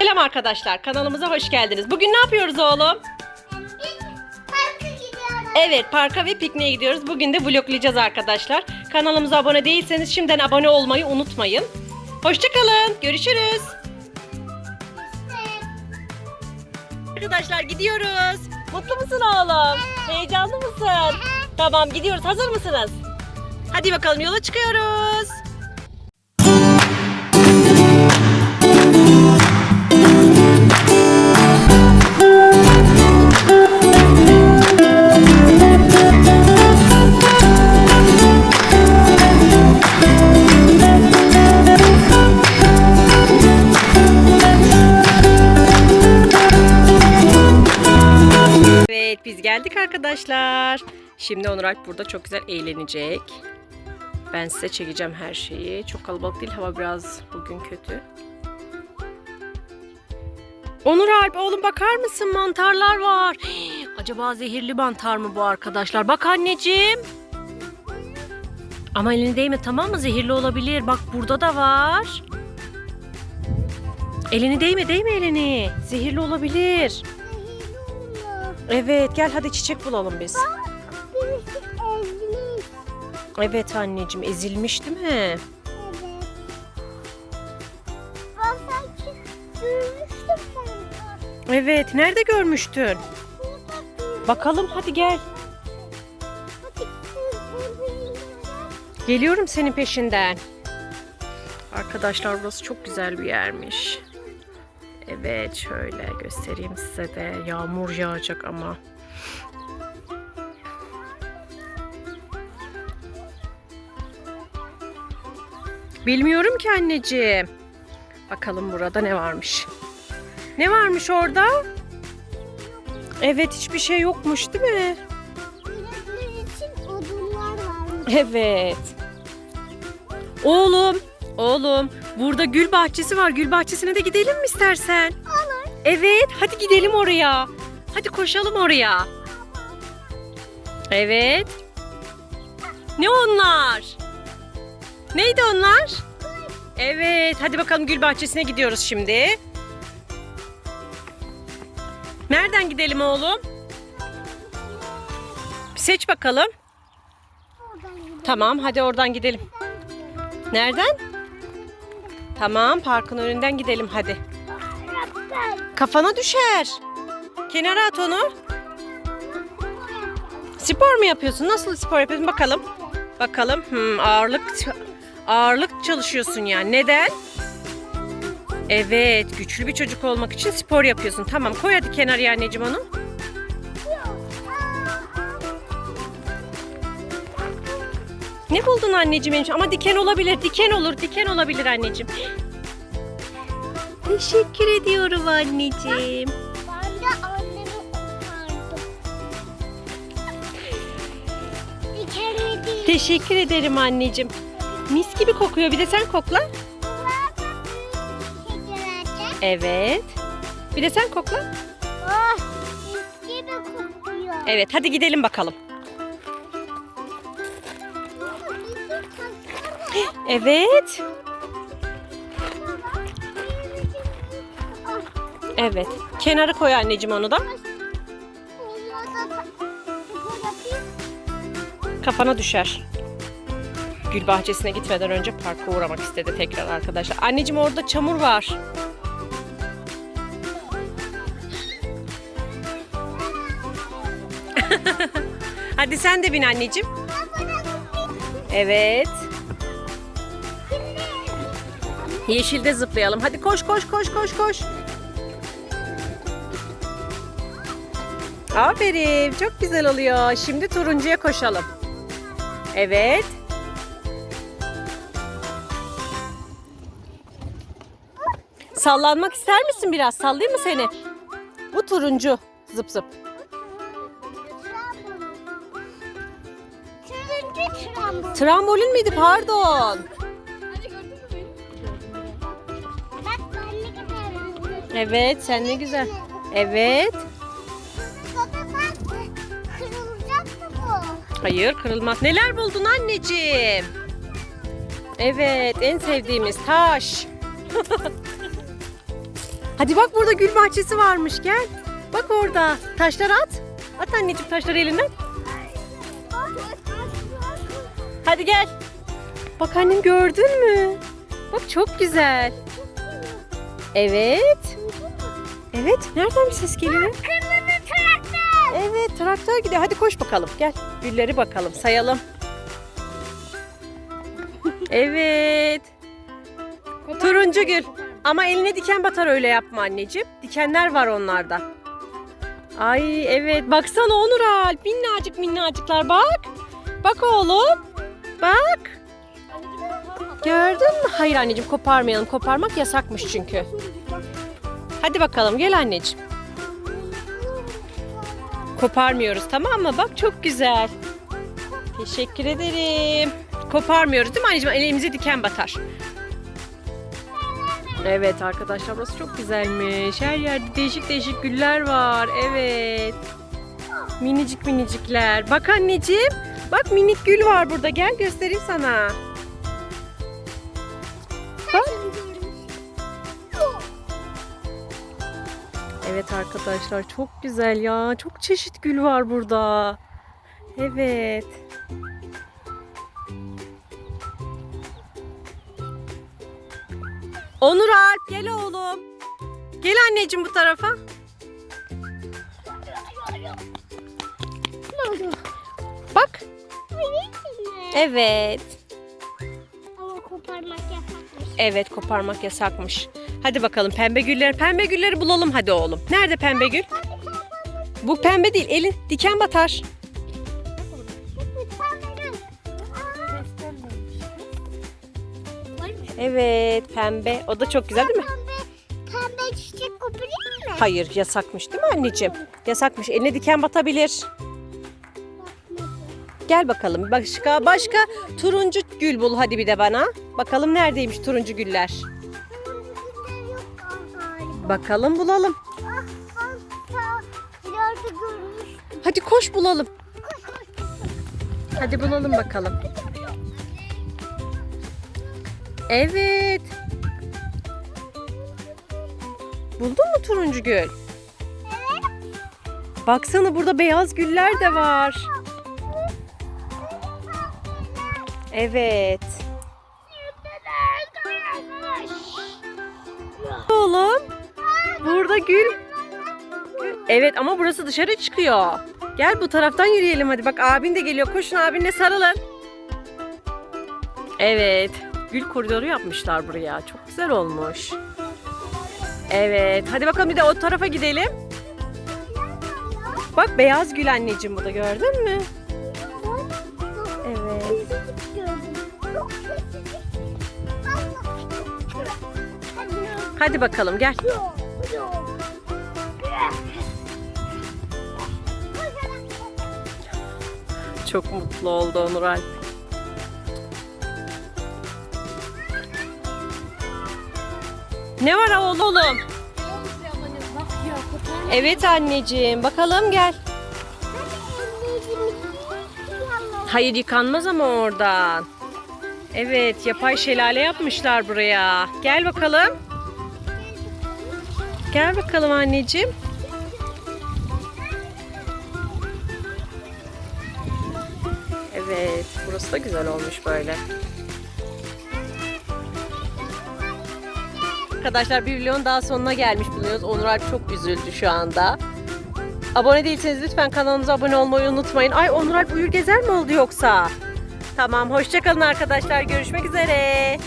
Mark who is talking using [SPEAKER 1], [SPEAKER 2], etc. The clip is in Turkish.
[SPEAKER 1] Selam arkadaşlar kanalımıza hoş geldiniz. Bugün ne yapıyoruz oğlum?
[SPEAKER 2] Parka gidiyoruz.
[SPEAKER 1] Evet parka ve pikniğe gidiyoruz. Bugün de vloglayacağız arkadaşlar. Kanalımıza abone değilseniz şimdiden abone olmayı unutmayın. Hoşçakalın. Görüşürüz. Arkadaşlar gidiyoruz. Mutlu musun oğlum? Heyecanlı mısın? Tamam gidiyoruz. Hazır mısınız? Hadi bakalım yola çıkıyoruz. Şimdi Onur Alp burada çok güzel eğlenecek. Ben size çekeceğim her şeyi. Çok kalabalık değil hava biraz bugün kötü. Onur Alp oğlum bakar mısın mantarlar var. Hii, Acaba zehirli mantar mı bu arkadaşlar? Bak anneciğim. Ama elini değme tamam mı? Zehirli olabilir. Bak burada da var. Elini değme değme elini. Zehirli olabilir. Evet gel hadi çiçek bulalım biz.
[SPEAKER 2] Ezmiş.
[SPEAKER 1] Evet anneciğim ezilmiş değil mi?
[SPEAKER 2] Evet. Ben sanki görmüştüm.
[SPEAKER 1] Evet nerede görmüştün?
[SPEAKER 2] Burada görmüştüm.
[SPEAKER 1] Bakalım hadi gel.
[SPEAKER 2] Hadi.
[SPEAKER 1] Geliyorum senin peşinden. Arkadaşlar burası çok güzel bir yermiş. Evet şöyle göstereyim size de. Yağmur yağacak ama. Bilmiyorum ki anneciğim. Bakalım burada ne varmış. Ne varmış orada? Evet hiçbir şey yokmuş değil mi? Evet. Oğlum, oğlum burada gül bahçesi var. Gül bahçesine de gidelim mi istersen?
[SPEAKER 2] Olur.
[SPEAKER 1] Evet, hadi gidelim oraya. Hadi koşalım oraya. Evet. Ne onlar? Neydi onlar? Evet, hadi bakalım gül bahçesine gidiyoruz şimdi. Nereden gidelim oğlum? Seç bakalım. Tamam, hadi oradan gidelim. Nereden? Tamam, parkın önünden gidelim hadi. Kafana düşer. Kenara at onu. Spor mu yapıyorsun? Nasıl spor yapıyorsun? Bakalım. Bakalım. Hmm, ağırlık ağırlık çalışıyorsun yani. Neden? Evet, güçlü bir çocuk olmak için spor yapıyorsun. Tamam, koy hadi kenarıya anneciğim onu. Ne buldun anneciğim benim? Ama diken olabilir, diken olur, diken olabilir anneciğim. Teşekkür ediyorum anneciğim.
[SPEAKER 2] Ben de annemi kurtardım. Bir kere değil.
[SPEAKER 1] Teşekkür ederim anneciğim. Mis gibi kokuyor. Bir de sen kokla. Evet. Bir de sen kokla.
[SPEAKER 2] Mis gibi kokuyor.
[SPEAKER 1] Evet, hadi gidelim bakalım. Evet. Evet. Kenara koy anneciğim onu da. Kafana düşer. Gül bahçesine gitmeden önce parka uğramak istedi tekrar arkadaşlar. Anneciğim orada çamur var. Hadi sen de bin anneciğim. Evet. Yeşilde zıplayalım. Hadi koş koş koş koş koş. Aferin. Çok güzel oluyor. Şimdi turuncuya koşalım. Evet. Sallanmak ister misin biraz? Sallayayım mı seni? Bu turuncu. Zıp zıp.
[SPEAKER 2] Turuncu trambolin.
[SPEAKER 1] Trambolin miydi? Pardon.
[SPEAKER 2] Bak ben ne kadar
[SPEAKER 1] Evet, sen ne güzel. Evet.
[SPEAKER 2] Baba bak kırılacak mı bu?
[SPEAKER 1] Hayır, kırılmaz. Neler buldun anneciğim? Evet, en sevdiğimiz taş. Hadi bak burada gül bahçesi varmış gel. Bak orada. Taşları at. At anneciğim taşları elinden. Hadi gel. Bak annem gördün mü? Bak çok güzel. Evet. Evet. Nereden bir ses geliyor?
[SPEAKER 2] Kırmızı traktör.
[SPEAKER 1] Evet traktör gidiyor. Hadi koş bakalım. Gel. Gülleri bakalım. Sayalım. Evet. Turuncu gül. Ama eline diken batar öyle yapma anneciğim. Dikenler var onlarda. Ay evet. Baksana Onur Alp. Minnacık minnacıklar bak. Bak oğlum. Bak. Gördün mü? Hayır anneciğim koparmayalım. Koparmak yasakmış çünkü. Hadi bakalım gel anneciğim. Koparmıyoruz tamam mı? Bak çok güzel. Teşekkür ederim. Koparmıyoruz değil mi anneciğim? Elimize diken batar. Evet arkadaşlar burası çok güzelmiş. Her yerde değişik değişik güller var. Evet. Minicik minicikler. Bak anneciğim. Bak minik gül var burada. Gel göstereyim sana. Evet arkadaşlar çok güzel ya. Çok çeşit gül var burada. Evet. Onur Alp gel oğlum. Gel anneciğim bu tarafa. Bak. Evet. Evet koparmak yasakmış. Hadi bakalım pembe gülleri. Pembe gülleri bulalım hadi oğlum. Nerede pembe gül? Bu pembe değil. Elin diken batar. Evet pembe. O da çok güzel değil mi?
[SPEAKER 2] Pembe, pembe çiçek koparayım mı?
[SPEAKER 1] Hayır yasakmış değil mi anneciğim? Yasakmış. Eline diken batabilir. Gel bakalım. Başka başka turuncu gül bul hadi bir de bana. Bakalım neredeymiş turuncu güller. Bakalım bulalım.
[SPEAKER 2] Ah, ah, görmüş.
[SPEAKER 1] Hadi koş bulalım. Hadi bulalım bakalım. Evet. Buldun mu turuncu gül? Baksana burada beyaz güller de var. Evet. Oğlum. Burada gül. Evet ama burası dışarı çıkıyor. Gel bu taraftan yürüyelim hadi. Bak abin de geliyor. Koşun abinle sarılın. Evet. Gül koridoru yapmışlar buraya. Çok güzel olmuş. Evet. Hadi bakalım bir de o tarafa gidelim. Bak beyaz gül anneciğim bu da gördün mü? Evet. Hadi bakalım gel. Çok mutlu oldu Onur. Ne var oğlum? Evet anneciğim. Bakalım gel. Hayır yıkanmaz ama oradan. Evet yapay şelale yapmışlar buraya. Gel bakalım. Gel bakalım anneciğim. Evet burası da güzel olmuş böyle. Arkadaşlar bir videonun daha sonuna gelmiş bulunuyoruz. Onur Alp çok üzüldü şu anda. Abone değilseniz lütfen kanalımıza abone olmayı unutmayın. Ay Onur Alp uyur gezer mi oldu yoksa? Tamam hoşçakalın arkadaşlar. Görüşmek üzere.